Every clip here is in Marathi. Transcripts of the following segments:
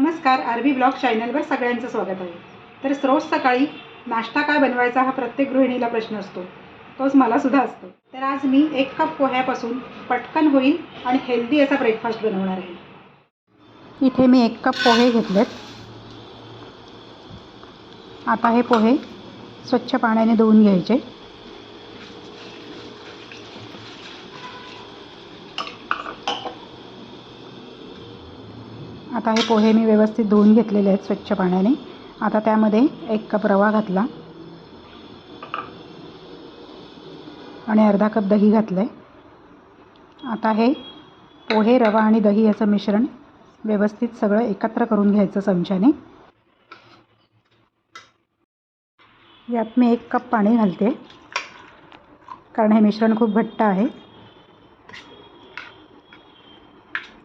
नमस्कार आर बी ब्लॉग चॅनलवर सगळ्यांचं स्वागत आहे. तर रोज सकाळी नाश्ता काय बनवायचा हा प्रत्येक गृहिणीला प्रश्न असतो. तोच मला सुद्धा असतो. तर आज मी एक कप पोह्यापासून पटकन होईल आणि हेल्दी असा ब्रेकफास्ट बनवणार आहे. इथे मी एक कप पोहे घेतलेत. आता हे पोहे स्वच्छ पाण्याने धुवून घ्यायचे. आता हे पोहे मी व्यवस्थित धुवून घेतलेले आहेत स्वच्छ पाण्याने. आता त्यामध्ये एक कप रवा घातला. आणि अर्धा कप दही घातलं आहे आता हे पोहे रवा आणि दही याचं मिश्रण व्यवस्थित सगळं एकत्र करून घ्यायचं चमच्याने. यात मी एक कप पाणी घालते. कारण हे मिश्रण खूप घट्ट आहे.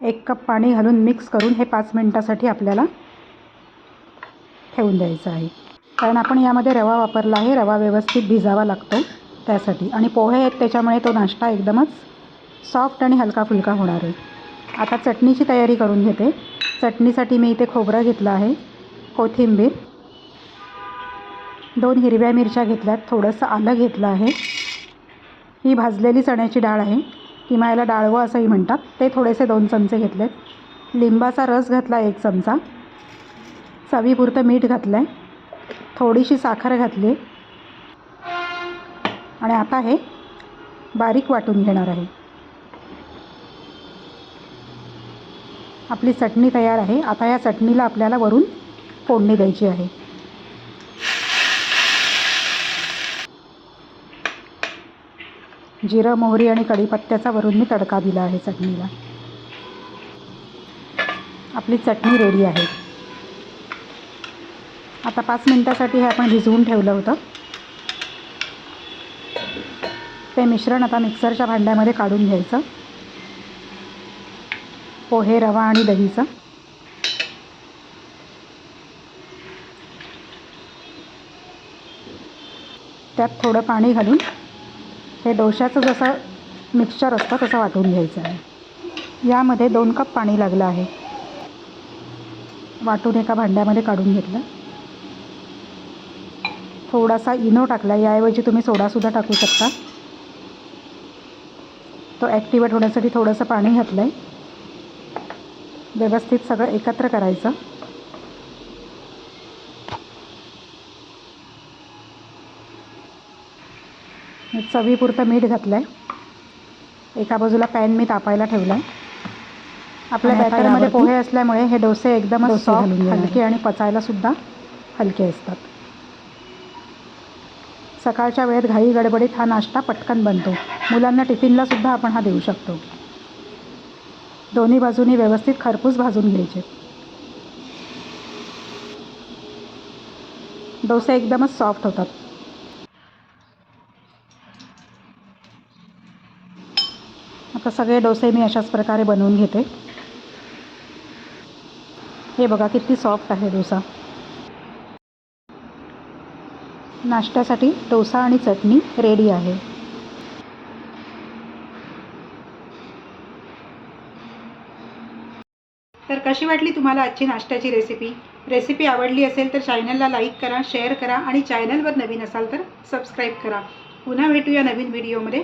एक कप पाणी घालून मिक्स करून हे पाच मिनटासाठी आपल्याला ठेवून द्यायचं आहे. कारण आपण यामध्ये रवा वापरला आहे रवा व्यवस्थित भिजावा लागतो त्यासाठी. आणि पोहे आहेत त्याच्यामुळे तो नाश्ता एकदमच सॉफ्ट आणि हलका फुलका होणार आहे. आता चटणीची तयारी करून घेते. चटणीसाठी मी इथे खोबरं घेतलं आहे कोथिंबीर. दोन हिरव्या मिरच्या घेतल्यात थोडंसं आलं घेतलं आहे. ही भाजलेली चण्याची डाळ आहे. किंवा याला डाळवं असंही म्हणतात. ते थोडेसे दोन चमचे घेतलेत. लिंबाचा रस घातला एक चमचा. चवीपुरतं मीठ घातलं आहे थोडीशी साखर घातली. आणि आता हे बारीक वाटून घेणार आहे. आपली चटणी तयार आहे. आता या चटणीला आपल्याला वरून फोडणी द्यायची आहे. जिरं मोहरी आणि कढीपत्त्याचा वरून मी तडका दिला आहे चटणीला. आपली चटणी रेडी आहे. आता पाच मिनटासाठी हे आपण भिजवून ठेवलं होतं. ते मिश्रण आता मिक्सरच्या भांड्यामध्ये काढून घ्यायचं. पोहे रवा आणि दहीचं. त्यात थोडं पाणी घालून हे डोशाचं जसं मिक्सचर असतं तसं वाटून घ्यायचं आहे. यामध्ये दोन कप पाणी लागलं आहे. वाटून एका भांड्यामध्ये काढून घेतलं. थोडासा इनो टाकला. याऐवजी तुम्ही सोडासुद्धा टाकू शकता. तो ॲक्टिवेट होण्यासाठी थोडंसं पाणी घातलं आहे व्यवस्थित सगळं एकत्र करायचं. चवीपुरतं मीठ घातलं आहे एका बाजूला पॅन मी तापायला ठेवला आहे आपल्या बॅटरमध्ये पोहे असल्यामुळे हे डोसे एकदमच सॉफ्ट हलके आणि पचायला सुद्धा हलके असतात. सकाळच्या वेळेत घाई गडबडीत हा नाश्ता पटकन बनतो. मुलांना टिफिनला सुद्धा आपण हा देऊ शकतो. दोन्ही बाजूनी व्यवस्थित खरपूस भाजून घ्यायचे. डोसे एकदमच सॉफ्ट होतात. आता सगळे डोसे मी अशाच प्रकारे बनवून घेते. हे बघा किती सॉफ्ट आहे डोसा. नाश्त्यासाठी डोसा आणि चटणी रेडी आहे. तर कशी वाटली तुम्हाला आजची नाश्त्याची रेसिपी रेसिपी आवडली असेल तर चॅनलला लाईक करा शेअर करा आणि चॅनलवर नवीन असाल तर सबस्क्राईब करा. पुन्हा भेटूया नवीन व्हिडिओमध्ये